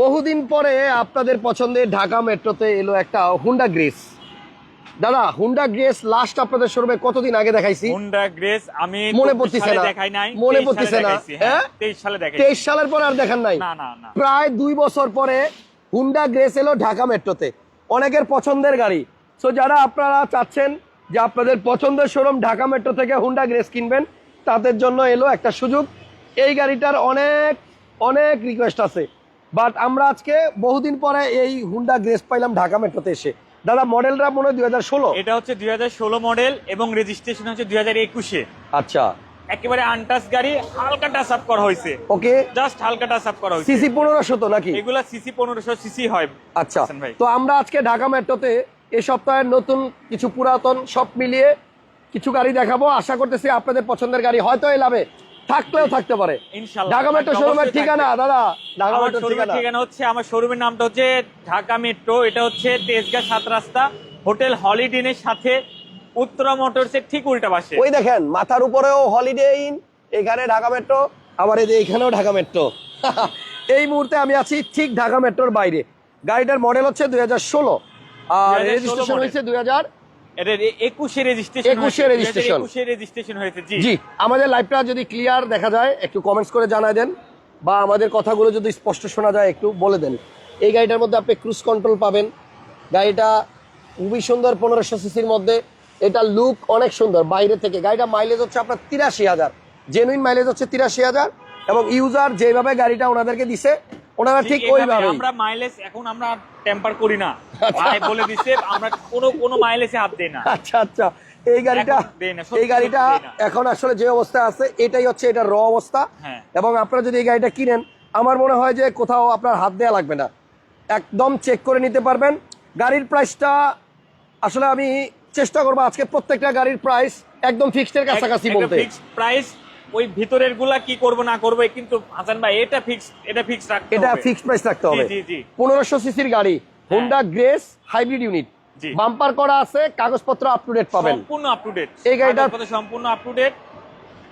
বহুদিন পরে আপনাদের পছন্দের ঢাকা মেট্রোতে এলো একটা হুন্ডা গ্রেস দাদা হুন্ডা গ্রেস লাস্ট আপনাদের শোরুমে কতদিন আগে দেখাইছি? হুন্ডা গ্রেস আমি মনে 24 পড়তেছে না। দেখাই নাই মনে 23 পড়তেছে না। হ্যাঁ? হ্যাঁ? 23 সালে দেখাইছি। তেইশ সালের পর আর দেখান নাই। না না না। প্রায় দুই বছর পরে হুন্ডা গ্রেস এলো ঢাকা মেট্রোতে। অনেকের পছন্দের গাড়ি। সো যারা আপনারা চাচ্ছেন যে আপনাদের পছন্দের শোরুম ঢাকা মেট্রো থেকে হুন্ডা গ্রেস কিনবেন তাদের জন্য এলো একটা সুযোগ। এই গাড়িটার অনেক অনেক রিকোয়েস্ট আছে। বাট আমরা আজকে বহুদিন পরে এই হুন্ডা গ্রেস পাইলাম ঢাকা মেট্রোতে এসে। দাদা মডেলটা মনে হয় দুই হাজার ষোলো? এটা হচ্ছে 2016 মডেল এবং রেজিস্ট্রেশন হচ্ছে 2021 এ আচ্ছা। একেবারে আনটাচ গাড়ি হালকা টাচ আপ করা হয়েছে। ওকে। জাস্ট হালকা টাচ আপ করা হয়েছে। সিসি পনেরোশো তো নাকি? এগুলা সিসি 1500 সিসি হয় আচ্ছা। তো আমরা আজকে ঢাকা মেট্রোতে এই সপ্তাহের নতুন কিছু পুরাতন সব মিলিয়ে কিছু গাড়ি দেখাবো। আশা করতেছি আপনাদের পছন্দের গাড়ি হয়তো এলাবে থাকলেও থাকতে পারে। ঢাকা মেট্রো শোরুমের ঠিকানা দাদা। ঢাকা মেট্রো ঠিকানা। হচ্ছে আমার শোরুমের নামটা হচ্ছে ঢাকা মেট্রো। এটা হচ্ছে তেজগাঁ সাত রাস্তা হোটেল হলিডেনের সাথে উত্তরা মোটরসের ঠিক উল্টা পাশে। ওই দেখেন মাথার উপরেও হলিডে ইন এখানে ঢাকা মেট্রো আবার এই যে এখানেও ঢাকা মেট্রো। এই মুহূর্তে আমি আছি ঠিক ঢাকা মেট্রোর বাইরে। গাড়িটার মডেল হচ্ছে দুই হাজার ষোলো আর 2016 রেজিস্ট্রেশন হয়েছে দুই হাজার এটা একুশে রেজিস্ট্রেশন 21 এ registration। একুশে রেজিস্ট্রেশন জি। জি আমাদের লাইভটা যদি ক্লিয়ার দেখা যায় একটু কমেন্টস করে জানায় দেন বা আমাদের কথাগুলো যদি স্পষ্ট শোনা যায় একটু বলে দেন। এই গাড়িটার মধ্যে আপনি ক্রুজ কন্ট্রোল পাবেন। গাড়িটা খুবই সুন্দর পনেরোশো সিসির মধ্যে। এটা লুক অনেক সুন্দর বাইরে থেকে। গাড়িটা মাইলেজ হচ্ছে আপনার তিরাশি হাজার। জেনুইন মাইলেজ হচ্ছে তিরাশি হাজার এবং ইউজার যেভাবে গাড়িটা ওনাদেরকে দিছে ওনারা ঠিক ওইভাবে আমরা মাইলেজ এখন আমরা টেম্পার করি না। ভাই বলে দিছে আমরা কোনো কোনো মাইলেজে হাত দেই না। আচ্ছা আচ্ছা। এই গাড়িটা এই গাড়িটা। এখন আসলে যে অবস্থায় আছে এটাই হচ্ছে এটা র অবস্থা। হ্যাঁ। এবং আপনারা যদি এই গাড়িটা কিনেন আমার মনে হয় যে কোথাও আপনার হাত দেওয়া লাগবে না। একদম চেক করে নিতে পারবেন। গাড়ির প্রাইসটা আসলে আমি চেষ্টা করব আজকে প্রত্যেকটা গাড়ির প্রাইস একদম ফিক্সডের কাছাকাছি বলতে। প্রাইস ওই ভিতরেরগুলা কি করব না করব কিন্তু হাসান ভাই এটা ফিক্স এটা ফিক্স রাখতে এটা হবে। ফিক্সড প্রাইস রাখতে হবে। জি, জি, জি। পনেরোশো সিসির গাড়ি Honda Grace hybrid unit bumper করা আছে কাগজপত্র আপ টু ডেট পাবেন। সম্পূর্ণ আপ টু ডেট এই গাড়িটার- সম্পূর্ণ আপ টু ডেট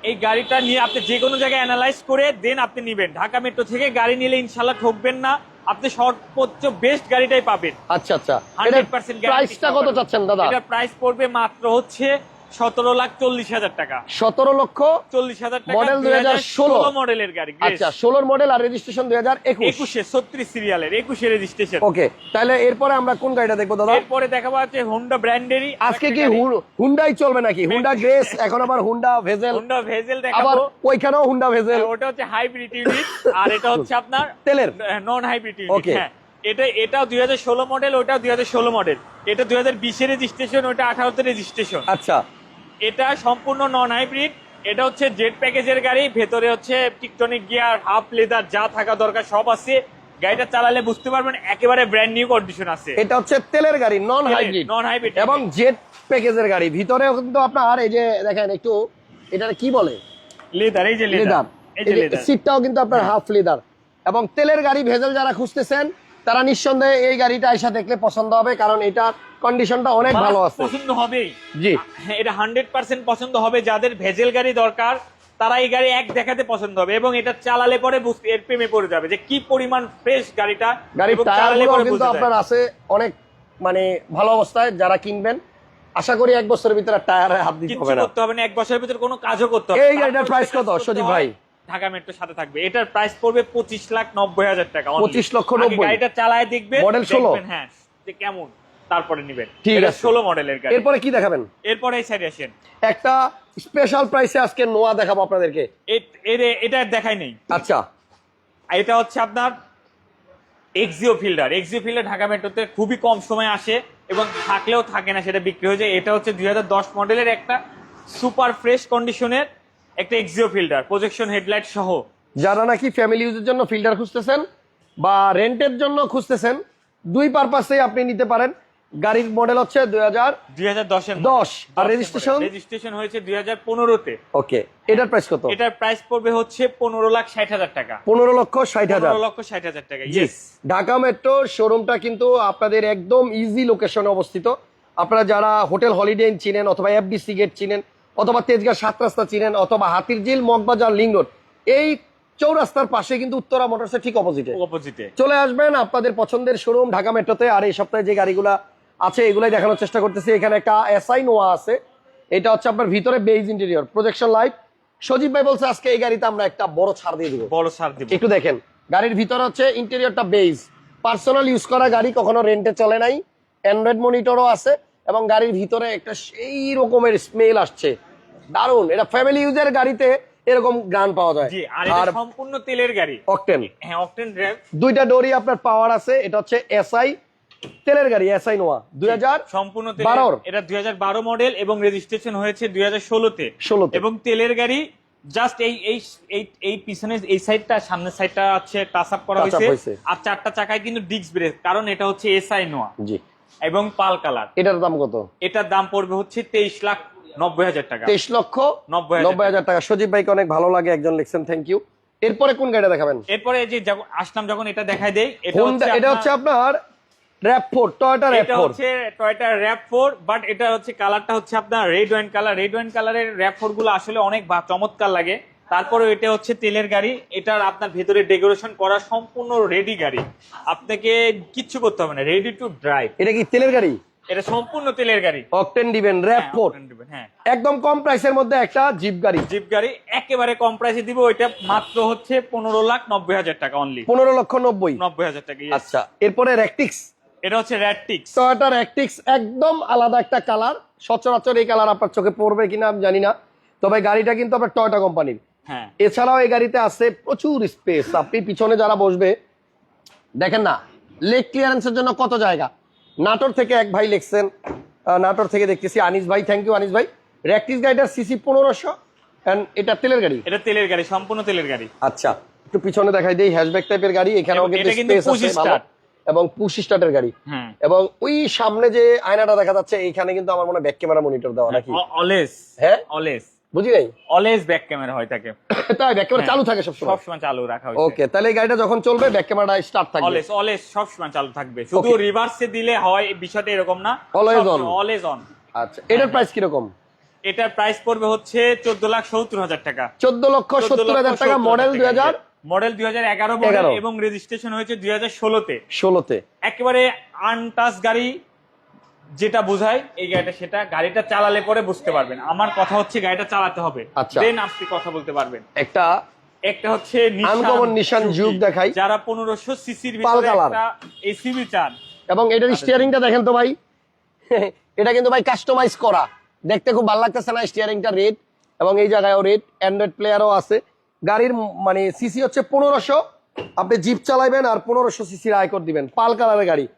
এই গাড়িটা নিয়ে আপনি যে কোনো জায়গায় অ্যানালাইজ করে দেন আপনি নিবেন। ঢাকা মেট্রো থেকে গাড়ি নিলে ইনশাল্লাহ ঠকবেন না। আপনি সর্বোচ্চ বেস্ট গাড়িটাই পাবেন। আচ্ছা আচ্ছা। হান্ড্রেড পার্সেন্ট প্রাইসটা কত চাচ্ছেন দাদা? এটার প্রাইস পড়বে মাত্র হচ্ছে সতেরো লাখ চল্লিশ হাজার টাকা। সতেরো লক্ষ চল্লিশ হাজার টাকা Model 2016 মডেলের গাড়ি আচ্ছা ষোলোর মডেল আর রেজিস্ট্রেশন দুই হাজার একুশ। ছত্রিশ সিরিয়ালের একুশে রেজিস্ট্রেশন ওকে তাহলে এরপরে আমরা কোন গাড়িটা দেখব দাদা? এরপরে দেখাবো আছে হোন্ডা ব্র্যান্ডেরই আজকে কি হুন্ডাই চলবে নাকি? হুন্ডা গ্রেস এখন আবার হুন্ডা ভেজেল হোন্ডা ভেজেল আবার ওইখানেও হুন্ডা ভেজেল ওটা হচ্ছে হাইব্রিড ইউনিট আর এটা হচ্ছে আপনার তেলের। নন হাইব্রিড ইউনিট হ্যাঁ। এটা এটাও দুই হাজার ষোলো মডেল ওটাও দুই হাজার ষোলো মডেল এটা দুই হাজার বিশে রেজিস্ট্রেশন ওটা আঠারোতে রেজিস্ট্রেশন আচ্ছা। এটা সম্পূর্ণ নন হাইব্রিড এটা হচ্ছে জেট প্যাকেজের গাড়ি ভেতরে হচ্ছে টিকটনিক গিয়ার হাফ লেদার যা থাকা দরকার সব আছে। গাড়িটা চালালে বুঝতে পারবেন একেবারে ব্র্যান্ড নিউ কন্ডিশন আছে। এটা হচ্ছে তেলের গাড়ি নন হাইব্রিড নন হাইব্রিড এবং জেট প্যাকেজের গাড়ি। ভিতরেও কিন্তু আপনার এই যে দেখেন একটু এটা কি বলে? লেদার এই যে লেদার লেদার এই যে লেদার সিটটাও কিন্তু আপনার হাফ লেদার এবং তেলের গাড়ি ভেজেল যারা খুঁজতেছেন তারা নিঃসন্দেহে এই গাড়িটা এসে দেখলে পছন্দ হবে কারণ এটার কন্ডিশনটা অনেক ভালো আছে। পছন্দ হবেই জি। হ্যাঁ, এটা হান্ড্রেড পার্সেন্ট পছন্দ হবে। যাদের ভেজেল গাড়ি দরকার তারা এই গাড়ি এক দেখাতে পছন্দ হবে এবং এটা চালালে পরে বুঝতে এর প্রেমে পড়ে যাবে যে কি পরিমাণ ফ্রেশ গাড়িটা টায়ার চালালে পরে কিন্তু আপনার আছে অনেক মানে ভালো অবস্থায় যারা কিনবেন। আশা করি এক বছরের ভিতরে টায়ারে হাত দিতে হবে না। করতে হবে না এক বছরের ভিতরে কোনো কাজও করতে হবে এই গাড়িটার প্রাইস কত, সজীব ভাই? ঢাকা মেট্রোর সাথে থাকবে। এটার প্রাইস পড়বে পঁচিশ লাখ নব্বই হাজার টাকা only। 25 লক্ষ আগে 90 গাড়িটা চালায় দেখবে Model 16 হ্যাঁ যে কেমন। তারপরে নিবেন। ঠিক আছে। ষোলো মডেলের গাড়ি। এরপরে কি দেখাবেন? এরপরে এই সাইডে আসেন। একটা স্পেশাল প্রাইসে আজকে নোয়া দেখাবো আপনাদেরকে। এটা দেখাই নেই। আচ্ছা। এটা হচ্ছে আপনার Axio Fielder Axio Fielder Dhaka মেট্রোতে খুবই কম সময় আসে এবং থাকলেও থাকে না সেটা বিক্রি হয়ে যায়। এটা হচ্ছে দুই হাজার দশ মডেলের একটা সুপার ফ্রেশ কন্ডিশনের একটা এক্সিও ফিল্ডার প্রজেকশন হেডলাইট সহ। যারা নাকি ফ্যামিলি ইউজের জন্য ফিল্টার খুঁজতেছেন বা রেন্টের জন্য খুঁজতেছেন দুই পারপাসেই আপনি নিতে পারেন। গাড়ির মডেল হচ্ছে দুই হাজার দুই হাজার দশের দশ। আর registration? রেজিস্ট্রেশন হয়েছে দুই হাজার পনেরোতে। ওকে এটার প্রাইস কত? এটার প্রাইস পড়বে হচ্ছে পনেরো লাখ ষাট হাজার টাকা। পনেরো লক্ষ ষাট হাজার। লক্ষ ষাট হাজার টাকা ইয়েস ঢাকা মেট্রো শোরুমটা কিন্তু আপনাদের একদম ইজি লোকেশনে অবস্থিত। আপনারা যারা হোটেল হলিডে ইন চিনেন অথবা এফডিসি গেট চিনেন অথবা তেজগাঁ সাত রাস্তা চিনেন অথবা হাতিরঝিল মগবাজার লিং রোড এই চৌরাস্তার পাশে কিন্তু উত্তরা মোটরসের ঠিক অপোজিটে অপোজিটে চলে আসবেন আপনাদের পছন্দের শোরুম ঢাকা মেট্রোতে আর এই সপ্তাহে যে গাড়িগুলা আছে এগুলাই দেখানোর চেষ্টা করতেছি। এখানে একটা এসআই নোয়া আছে। এটা হচ্ছে আপনার ভিতরে beige interior projection light Sajib ভাই বলছে আজকে এই গাড়িতে আমরা একটা বড় ছাড় দিয়ে দিব। বড় ছাড় দিব। একটু দেখেন গাড়ির ভিতরে হচ্ছে ইন্টেরিয়রটা বেজ পার্সোনাল ইউজ করা গাড়ি কখনো রেন্টে চলে নাই। অ্যান্ড্রয়েড মনিটরও আছে এবং গাড়ির ভিতরে একটা সেই রকমের স্মেল আসছে। দারুণ এটা ফ্যামিলি ইউজের গাড়িতে এরকম গান পাওয়া যায়। জি আর সম্পূর্ণ তেলের গাড়ি। অকটেন হ্যাঁ অকটেন ড্রাইভ দুইটা ডোরি আপনার পাওয়ার আছে। এটা হচ্ছে এসআই তেলের গাড়ি এসআই নোয়া দুই হাজার সম্পূর্ণ বারোর। এটা দুই হাজার বারো মডেল এবং রেজিস্ট্রেশন হয়েছে দুই হাজার ষোলোতে। ষোলোতে। এবং তেলের গাড়ি জাস্ট এই এই এই পিছনের এই সাইডটা সামনের সাইডটা হচ্ছে টাচ আপ করা হয়েছে। আর চারটা চাকায় কিন্তু ডিস্ক ব্রেক কারণ এটা হচ্ছে এসআই নোয়া। জি। এবং পাল কালার। এটার দাম কত? এটার দাম পড়বে হচ্ছে তেইশ লাখ নব্বই হাজার টাকা। তেইশ লক্ষ নব্বই হাজার নব্বই হাজার টাকা। সজীব ভাইকে অনেক ভালো লাগে একজন লিখছেন থ্যাংক ইউ এরপরে কোন গাড়িটা দেখাবেন? এরপরে যে আসলাম যখন এটা দেখাই হচ্ছে এটা হচ্ছে আপনার র্যাপ ফোর টয়োটা র্যাপ এটা হচ্ছে টয়টা র্যাপ ফোর বাট এটা হচ্ছে কালারটা হচ্ছে আপনার red wine colour red wine কালারের র্যাপ ফোরগুলো আসলে অনেক চমৎকার লাগে। তারপরে এটা হচ্ছে তেলের গাড়ি। এটার আপনার ভেতরে ডেকোরেশন করা সম্পূর্ণ রেডি গাড়ি। আপনাকে কিচ্ছু করতে হবে না রেডি টু ড্রাইভ এটা কি তেলের গাড়ি? এটা সম্পূর্ণ তেলের গাড়ি। অকটেন দিবেন র্যাপ হ্যাঁ, ফোর দিবেন, হ্যাঁ। একদম কম প্রাইসের মধ্যে একটা জিপ গাড়ি। জিপ গাড়ি একেবারে কম প্রাইসে দিব। ওইটা মাত্র হচ্ছে পনেরো লাখ নব্বই হাজার টাকা অনলি পনেরো লক্ষ নব্বই। নব্বই হাজার টাকা আচ্ছা এরপরে র্যাকটিক্স এটা হচ্ছে টয়োটা একদম আলাদা একটা কালার সচরাচর এই কালার আপনার চোখে পড়বে কিনা আমি জানি না। তবে গাড়িটা কিন্তু আপনার টয়োটা কোম্পানির হ্যাঁ। এছাড়াও এই গাড়িতে আছে প্রচুর স্পেস আপনি পিছনে যারা বসবে দেখেন না লেগ ক্লিয়ারেন্সের জন্য কত জায়গা। নাটোর থেকে এক ভাই লিখছেন নাটোর থেকে দেখতেছি। আনিস ভাই থ্যাংক ইউ আনিস ভাই। র্যাকটিস গাড়িটার সিসি পনেরোশো এটা তেলের গাড়ি? এটা তেলের গাড়ি সম্পূর্ণ তেলের গাড়ি। আচ্ছা একটু পিছনে দেখাই দিই হ্যাশব্যাক টাইপের গাড়ি। এখানেও কিন্তু স্পেস আছে। এবং পুশ স্টার্টের গাড়ি। হ্যাঁ এবং ওই সামনে যে আয়নাটা দেখা যাচ্ছে এইখানে কিন্তু আমার মনে হয় ব্যাক ক্যামেরা মনিটর দেওয়া নাকি? অলওয়েজ হ্যাঁ? অলওয়েজ বুঝি নাই? অলওয়েজ ব্যাক ক্যামেরা হয় থাকে তাই ব্যাক ক্যামেরা হ্যাঁ। চালু থাকে সবসময়? সবসময় চালু রাখা হয়েছে। ওকে তাহলে এই গাড়িটা যখন চলবে ব্যাক ক্যামেরাটা স্টার্ট থাকবে। অলওয়েজ অলওয়েজ সবসময় চালু থাকবে। শুধু. রিভার্সে দিলে হয় বিষয়টা এরকম না। Always on. অলওয়েজ অন আচ্ছা এটার প্রাইস কীরকম? এটার প্রাইস পড়বে হচ্ছে চোদ্দ লাখ সত্তর হাজার টাকা। চোদ্দ লক্ষ সত্তর হাজার টাকা মডেল দুই হাজার মডেল দুই হাজার এগারো মডেল এবং রেজিস্ট্রেশন হয়েছে দুই হাজার ষোলোতে। ষোলোতে। একেবারে গাড়ি যেটা বোঝায় এই গাড়িটা সেটা গাড়িটা চালালে পরে বুঝতে পারবেন। আমার কথা হচ্ছে গাড়িটা চালাতে হবে। আচ্ছা। দেন আপনি কথা বলতে পারবেন। একটা একটা হচ্ছে Nissan Juke দেখাই। যারা পনেরোশো সিসির ভিতরে। একটা এসিবি চান। এবং এটার স্টিয়ারিংটা দেখেন তো ভাই। এটা কিন্তু ভাই কাস্টমাইজ করা। দেখতে খুব ভালো লাগতেছে না স্টিয়ারিংটা রেড এবং এই জায়গায়ও রেড অ্যান্ড্রয়েড প্লেয়ারও আছে। গাড়ির মানে সিসি হচ্ছে পনেরোশো। আপনি জিপ চালাইবেন আর পনেরোশো সিসির আয়কর দিবেন। পাল কালারের গাড়ি।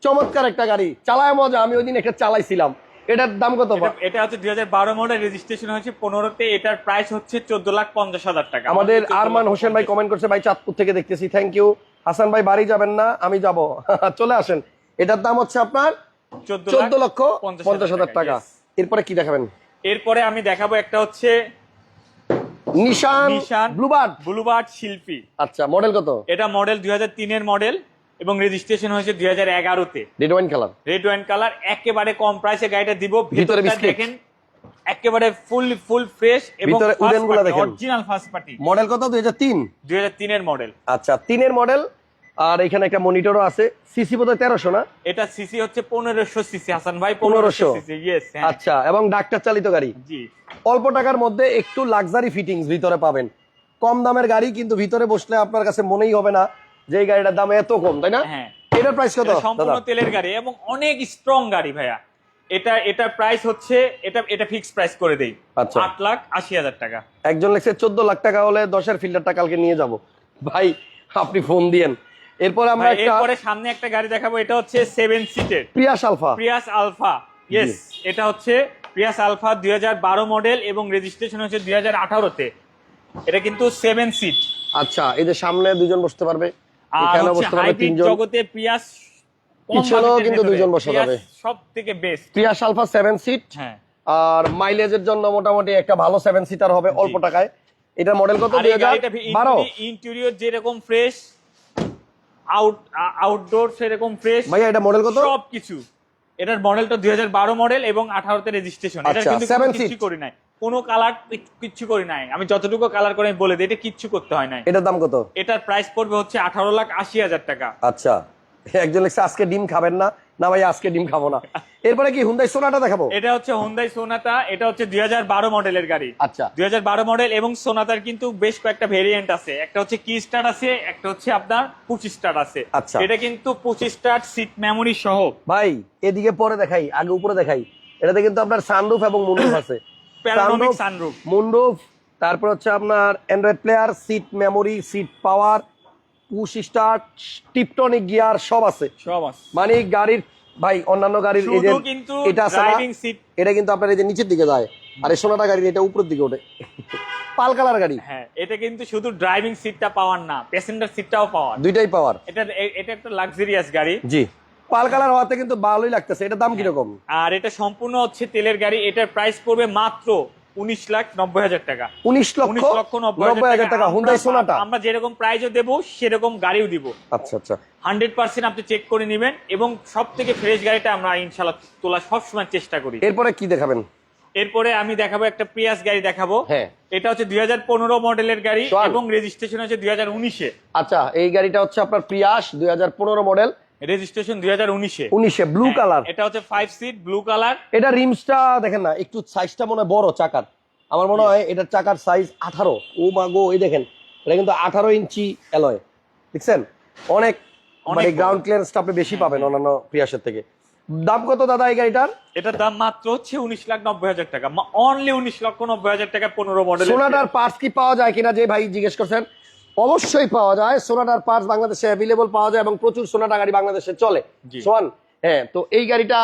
চমৎকার একটা গাড়ি। চালায় মজা। আমি ওই দিন একটা চালাইছিলাম। এটার দাম কত এটা- হচ্ছে দুই হাজার বারো মডেল। রেজিস্ট্রেশন হয়েছে পনেরোতে। এটার প্রাইস হচ্ছে চোদ্দ লাখ পঞ্চাশ হাজার টাকা। আমাদের আরমান হোসেন ভাই কমেন্ট করছে ভাই চাঁদপুর থেকে দেখতেছি। থ্যাংক ইউ হাসান ভাই বাড়ি যাবেন না। আমি যাব। চলে আসেন। এটার দাম হচ্ছে আপনার 14 চোদ্দ লক্ষ পঞ্চাশ হাজার টাকা। এরপরে কি দেখাবেন? এরপরে আমি দেখাবো একটা হচ্ছে নিশান নিশান ব্লুবার্ড ব্লুবার্ড শিল্পী আচ্ছা মডেল কত? এটা মডেল দুই হাজার তিনের মডেল এবং রেজিস্ট্রেশন হয়েছে দুই হাজার এগারোতে। Red wine colour red wine colour একেবারে কম প্রাইসে গাড়িটা দিব। ভিতরে দেখেন একেবারে ফুল ফুল ফ্রেশ এবং ভিতরে উডেনগুলা দেখেন। অরিজিনাল ফার্স্ট পার্টি মডেল কত? দুই হাজার তিন? দুই হাজার তিনের মডেল আচ্ছা তিনের মডেল আর এখানে একটা মনিটরও আছে। সিসি বোধহয় তেরোশো না? এটা সিসি হচ্ছে পনেরোশো সিসি হাসান ভাই পনেরোশো হ্যাঁ। আচ্ছা এবং ডাক্তার চালিত গাড়ি। জি। অল্প টাকার মধ্যে একটু লাক্সারি ফিটিংস ভিতরে পাবেন। কম দামের গাড়ি কিন্তু ভিতরে বসলে আপনার কাছে মনেই হবে না যে এই গাড়িটার দাম এত কম তাই না? হ্যাঁ। এটার প্রাইস কত? সম্পূর্ণ তেলের গাড়ি এবং অনেক স্ট্রং গাড়ি ভাইয়া। এটা এটা প্রাইস হচ্ছে এটা এটা ফিক্স প্রাইস করে দেই। আচ্ছা। আট লাখ আশি হাজার টাকা। একজন লেখছে চোদ্দ লাখ টাকা হলে দশের ফিল্টারটা কালকে নিয়ে যাব। ভাই আপনি ফোন দিয়েন। এরপর আমরা একটা এরপরে সামনে একটা গাড়ি দেখাবো এটা হচ্ছে সেভেন সিটের Prius Alpha Prius Alpha yes এটা হচ্ছে প্রিয়াস আলফা দুই হাজার বারো মডেল এবং রেজিস্ট্রেশন হচ্ছে দুই হাজার আঠারোতে। এটা কিন্তু সেভেন সিট আচ্ছা এই যে সামনে দুজন বসতে পারবে এখানে বসতে পারবে তিনজন। জগতে প্রিয়াস পিছনেও কিন্তু দুজন বসা যাবে। সব থেকে best Prius Alpha seven seat হ্যাঁ। আর মাইলেজের জন্য মোটামুটি একটা ভালো সেভেন সিটার হবে অল্প টাকায়। এটা মডেল কত? দুই হাজার বারো। ইন্টেরিয়র যেরকম ফ্রেশ আউট আউটডোর সেরকম ফ্রেশ ভাইয়া এটা মডেল কত? সব কিছু এটার মডেলটা দুই হাজার বারো মডেল এবং আঠারোতে রেজিস্ট্রেশন এটা আচ্ছা, কিন্তু seat। করি নাই। কোনো কালার কিচ্ছু করি নাই। আমি যতটুকু কালার করে আমি বলে দিই এটা কিচ্ছু করতে হয় নাই। এটার দাম কত? এটার প্রাইস পড়বে হচ্ছে আঠারো লাখ আশি হাজার টাকা। আচ্ছা একজন লেখছে আজকে ডিম খাবেন না। না ভাই আজকে ডিম খাব না। এরপরে কি হুন্দাই সোনাটা দেখাবো? এটা হচ্ছে হোন্ডাই সোনাতা এটা হচ্ছে দুই মডেলের গাড়ি। আচ্ছা। দুই মডেল এবং সোনাতার কিন্তু বেশ কয়েকটা ভেরিয়েন্ট আছে। একটা হচ্ছে কি স্টার আছে একটা হচ্ছে আপনার পঁচিশ স্টার আছে। আচ্ছা। এটা কিন্তু পঁচিশ স্টার সিট মেমোরি সহ। ভাই এদিকে পরে দেখাই আগে উপরে দেখাই। এটাতে কিন্তু আপনার সানরুফ এবং মুন্ডুফ আছে। সানরুফ মুন্ডুফ তারপর হচ্ছে আপনার android player seat memory seat power push start tiptronic gear সব আছে। সব আছে। মানে গাড়ির ভাই অন্যান্য গাড়ির এই যে কিন্তু এটা আছে না, এটা কিন্তু আপনার এই যে নিচের দিকে যায় আর এই সোনাটা গাড়ির এটা উপরের দিকে ওঠে। পাল কালার গাড়ি। হ্যাঁ এটা কিন্তু শুধু ড্রাইভিং সিটটা পাওয়ার না প্যাসেঞ্জার সিটটাও পাওয়ার। দুইটাই পাওয়ার। এটা এটা একটা লাক্সারিয়াস গাড়ি। জি। পাল কালার হওয়াতে কিন্তু ভালোই লাগতেছে এটা দাম কীরকম? আর এটা সম্পূর্ণ হচ্ছে তেলের গাড়ি এটার প্রাইস পড়বে মাত্র উনিশ লাখ নব্বই হাজার টাকা। উনিশ লক্ষ লক্ষ নব্বই হাজার টাকা। হুন্ডাই সোনাটা আমরা যেরকম প্রাইজও দেবো সেরকম গাড়িও দিব। আচ্ছা আচ্ছা। হান্ড্রেড পার্সেন্ট আপনি চেক করে নেবেন এবং সব থেকে ফ্রেশ গাড়িটা আমরা ইনশাল্লাহ তোলা সবসময় চেষ্টা করি। এরপরে কি দেখাবেন? এরপরে আমি দেখাবো একটা প্রিয়াস গাড়ি দেখাবো। হ্যাঁ। এটা হচ্ছে দুই হাজার পনেরো মডেলের গাড়ি এবং রেজিস্ট্রেশন হচ্ছে দুই হাজার উনিশে। আচ্ছা এই গাড়িটা হচ্ছে আপনার প্রিয়াস দুই হাজার পনেরো মডেল রেজিস্ট্রেশন দুই হাজার উনিশে। উনিশে ব্লু কালার এটা হচ্ছে ফাইভ সিট ব্লু কালার এটা রিমসটা দেখেন না একটু সাইজটা মনে বড় চাকার। আমার মনে হয় এটার চাকার সাইজ আঠারো। ও মা গো এই দেখেন এটা কিন্তু আঠারো ইঞ্চি অ্যালয় দেখছেন? অনেক অনেক মানে গ্রাউন্ড ক্লিয়ারেন্সটা আপনি বেশি পাবেন অন্যান্য প্রিয়াসের থেকে। দাম কত দাদা এই গাড়িটার? এটার দাম মাত্র হচ্ছে উনিশ লাখ নব্বই হাজার টাকা। অনলি উনিশ লক্ষ নব্বই হাজার টাকা পনেরো মডেল সোনাটার পার্টস কি পাওয়া যায় কিনা যে ভাই জিজ্ঞেস করছেন? অবশ্যই পাওয়া যায়। সোনাটার পার্টস বাংলাদেশে অ্যাভেলেবল পাওয়া যায় এবং প্রচুর সোনাটা গাড়ি বাংলাদেশে চলে। সোয়ান হ্যাঁ তো এই গাড়িটা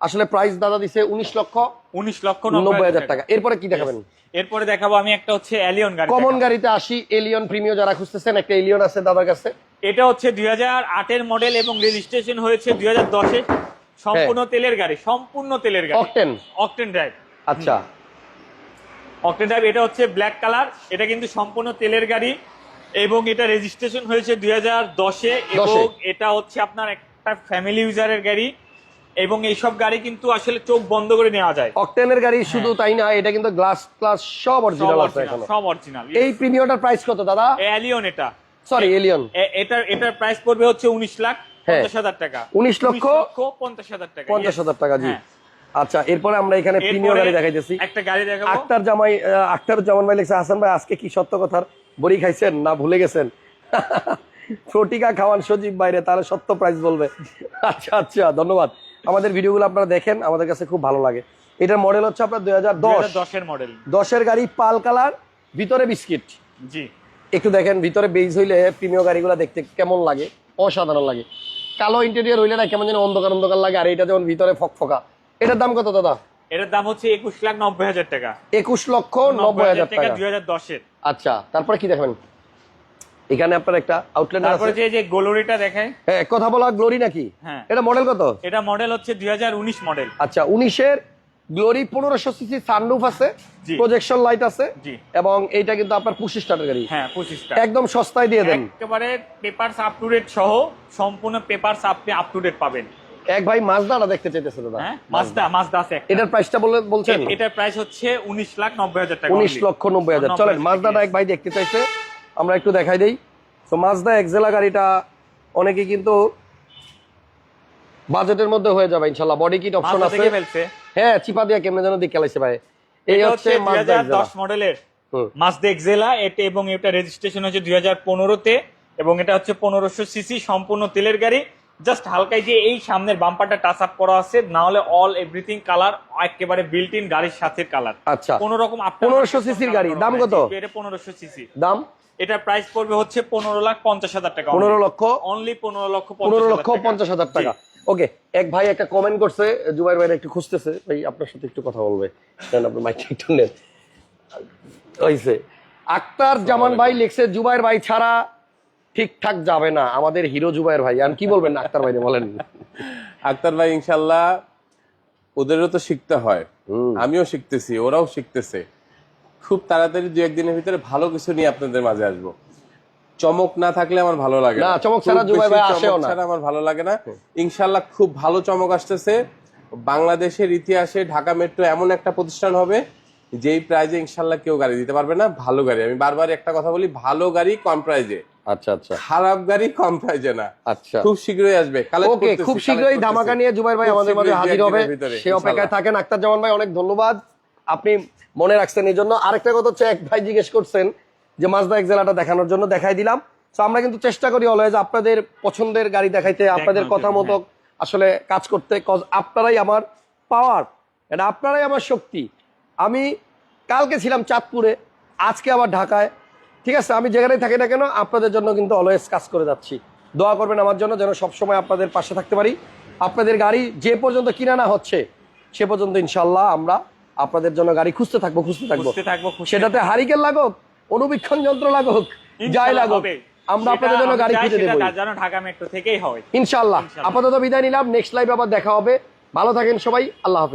আসলে প্রাইস দাদা দিছে উনিশ লক্ষ উনিশ লক্ষ নব্বই হাজার টাকা। এরপরে কি দেখাবেন? এরপরে দেখাবো আমি একটা হচ্ছে এলিয়ন গাড়ি কমন গাড়িতে আসি এলিয়ন প্রিমিও যারা খুঁজতেছেন একটা এলিয়ন আছে দাদার কাছে। এটা হচ্ছে দুই হাজার আটের মডেল এবং রেজিস্ট্রেশন হয়েছে দুই হাজার দশে। সম্পূর্ণ তেলের গাড়ি সম্পূর্ণ তেলের গাড়ি। অকটেন অকটেন ড্রাইভ আচ্ছা। অকটেন ড্রাইভ এটা হচ্ছে ব্ল্যাক কালার এটা কিন্তু সম্পূর্ণ তেলের গাড়ি। এবং এটা রেজিস্ট্রেশন হয়েছে দুই হাজার দশে এবং এটা হচ্ছে আপনার একটা ফ্যামিলি ইউজারের গাড়ি এবং এইসব গাড়ি কিন্তু আসলে চোখ বন্ধ করে নেওয়া যায়। অকটেনের গাড়ি শুধু তাই না এটা কিন্তু গ্লাস ক্লাস সব অরিজিনাল আছে অরিজিনাল সব অরিজিনাল এই প্রিমিয়টার প্রাইস কত দাদা? অ্যালিয়ন এটা। সরি এলিয়ন এ- এটার প্রাইস পড়বে হচ্ছে উনিশ লাখ হ্যাঁ। পঞ্চাশ হাজার টাকা। 19 লক্ষ? পঞ্চাশ হাজার টাকা পঞ্চাশ yes। হাজার টাকা জি। হ্যাঁ। আচ্ছা এরপরে আমরা এখানে প্রিমিয় এরপরে গাড়ি দেখাইতেছি। একটা গাড়ি দেখাবো। আক্তার জামাই আক্তার জামান ভাই লিখছে হাসান ভাই আজকে কি সত্য কথার? বড়ি খাইছেন না ভুলে গেছেন? ফটিকা খাওয়ান সজীব বাইরে তাহলে সত্য প্রাইস বলবে। আচ্ছা আচ্ছা ধন্যবাদ। আমাদের ভিডিওগুলো আপনারা দেখেন আমাদের কাছে খুব ভালো লাগে। এটার মডেল হচ্ছে আপনার দুই হাজার দশ। দশের মডেল দশের গাড়ি পাল কালার ভিতরে বিস্কিট। জি। একটু দেখেন ভিতরে বেজ হইলে প্রিমিয় গাড়িগুলো দেখতে কেমন লাগে? অসাধারণ লাগে। কালো ইন্টেরিয়র হইলে না কেমন যেন অন্ধকার অন্ধকার লাগে আর এটা যেমন ভিতরে ফকফকা। এটার দাম কত দাদা? এটার দাম হচ্ছে একুশ লাখ নব্বই হাজার টাকা। একুশ লক্ষ নব্বই হাজার টাকা দুই হাজার দশের। আচ্ছা তারপরে কি দেখবেন? এখানে আপনার একটা আউটলেট তারপরে যে যে গোলোরিটা দেখায় হ্যাঁ কথা বলা গ্লোরি নাকি? হ্যাঁ। এটা মডেল কত? এটা মডেল হচ্ছে দুই হাজার উনিশ মডেল আচ্ছা উনিশের গ্লোরি পনেরোশো সিসি সানরুফ আছে। প্রজেকশন লাইট আছে এবং এইটা কিন্তু আপনার পঁচিশ স্টারের গাড়ি। হ্যাঁ পঁচিশটা। একদম সস্তায় দিয়ে দেন। একেবারে পেপারস আপ টু ডেট সহ সম্পূর্ণ পেপারস আপনি আপ টু ডেট পাবেন। এক ভাই মাজদাটা দেখতে চাইতেছে দাদা। হ্যাঁ? মাজদা মাজদা আছে এটার প্রাইসটা বলে বলছেন? এটার প্রাইস হচ্ছে উনিশ লাখ নব্বই হাজার টাকা উনিশ only। লক্ষ নব্বই হাজার। চলেন মাজদাটা এক ভাই দেখতে চাইছে। আমরা একটু দেখাই দেই। তো মাজদা এক্সেলা গাড়িটা অনেকে কিন্তু বাজেটের মধ্যে হয়ে যাবে ইনশাল্লাহ। বডি কিট অপশন আছে। হ্যাঁ চিপা দিয়ে কেমনে যেন দিকে খেলাইছে ভাই। এই হচ্ছে এক্সেলা দশ মডেলের হুম। মাজদা এক্সেলা এটা এবং এটা রেজিস্ট্রেশন হচ্ছে দুই হাজার পনেরোতে এবং এটা হচ্ছে পনেরোশো সিসি সম্পূর্ণ তেলের গাড়ি। জাস্ট হালকায় যে এই সামনের বাম্পারটা টাচ আপ করা আছে না হলে অল এভরিথিং কালার একেবারে বিল্ট ইন গাড়ির সাথে কালার আচ্ছা। কোন রকম 1500 সিসির গাড়ি, দাম কত? এটা পনেরোশো সিসি দাম? এটা প্রাইস পড়বে হচ্ছে পনেরো লাখ পঞ্চাশ হাজার টাকা। পনেরো লক্ষ? অনলি পনেরো লক্ষ পনেরো লক্ষ পঞ্চাশ হাজার টাকা। ওকে এক ভাই একটা কমেন্ট করছে জুবাইর ভাই একটু খুঁজতেছে। ভাই আপনার সাথে একটু কথা বলবে। নেন আপনার মাইক একটু নেন। হইছে। আক্তার জামান ভাই লিখছে জুবাইর ভাই ছাড়া ঠিকঠাক যাবে না। আমাদের হিরো জুবাইর ভাই। আর কি বলবেন আক্তার ভাই বলেন। আক্তার ভাই ইনশাল্লাহ ওদেরও তো শিখতে হয়। আমিও শিখতেছি ওরাও শিখতেছে। খুব তাড়াতাড়ি দু একদিনের ভিতরে ভালো কিছু নিয়ে আপনাদের মাঝে আসব। চমক না থাকলে আমার ভালো লাগে না, চমক ছাড়া জুবাই ভাই আসেও না। ছাড়া আমার ভালো লাগে না। ইনশাল্লাহ খুব ভালো চমক আসতেছে। বাংলাদেশের ইতিহাসে ঢাকা মেট্রো এমন একটা প্রতিষ্ঠান হবে যেই প্রাইজে ইনশাল্লাহ কেউ গাড়ি দিতে পারবে না ভালো গাড়ি। আমি বারবার একটা কথা বলি ভালো গাড়ি কম প্রাইজে আচ্ছা আচ্ছা। খারাপ গাড়ি কম প্রাইজে না। আচ্ছা। খুব শীঘ্রই আসবে। ওকে খুব শীঘ্রই। ধামাকা নিয়ে জুবাইর ভাই আমাদের মাঝে হাজির হবে। সে অপেক্ষায় থাকেন আক্তার জামান ভাই অনেক ধন্যবাদ। আপনি মনে রাখছেন এই জন্য। আরেকটা কথা হচ্ছে এক ভাই জিজ্ঞেস করছেন যে মাজদা এক জেলাটা দেখানোর জন্য দেখাই দিলাম। তো আমরা কিন্তু চেষ্টা করি অলওয়েজ আপনাদের পছন্দের গাড়ি দেখাইতে আপনাদের কথা মতো আসলে কাজ করতে কজ আপনারাই আমার পাওয়ার এটা আপনারাই আমার শক্তি। আমি কালকে ছিলাম চাঁদপুরে আজকে আবার ঢাকায়। ঠিক আছে আমি যেখানেই থাকি না কেন আপনাদের জন্য কিন্তু অলওয়েজ কাজ করে যাচ্ছি। দোয়া করবেন আমার জন্য যেন সবসময় আপনাদের পাশে থাকতে পারি। আপনাদের গাড়ি যে পর্যন্ত কিনা না হচ্ছে সে পর্যন্ত ইনশাল্লাহ আমরা আপনাদের জন্য গাড়ি খুঁজতে থাকব খুঁজতে থাকব। সেটাতে হারিকেন লাগুক অনুবীক্ষণ যন্ত্র লাগুক যাই লাগুক আমরা আপনাদের জন্য গাড়ি খুঁজে দেবো ঢাকা মেট্রো থেকেই হয়। ইনশাল্লাহ ইনশাল্লাহ। আপাতত বিদায় নিলাম নেক্সট লাইভ আবার দেখা হবে। ভালো থাকেন সবাই আল্লাহ হাফেজ।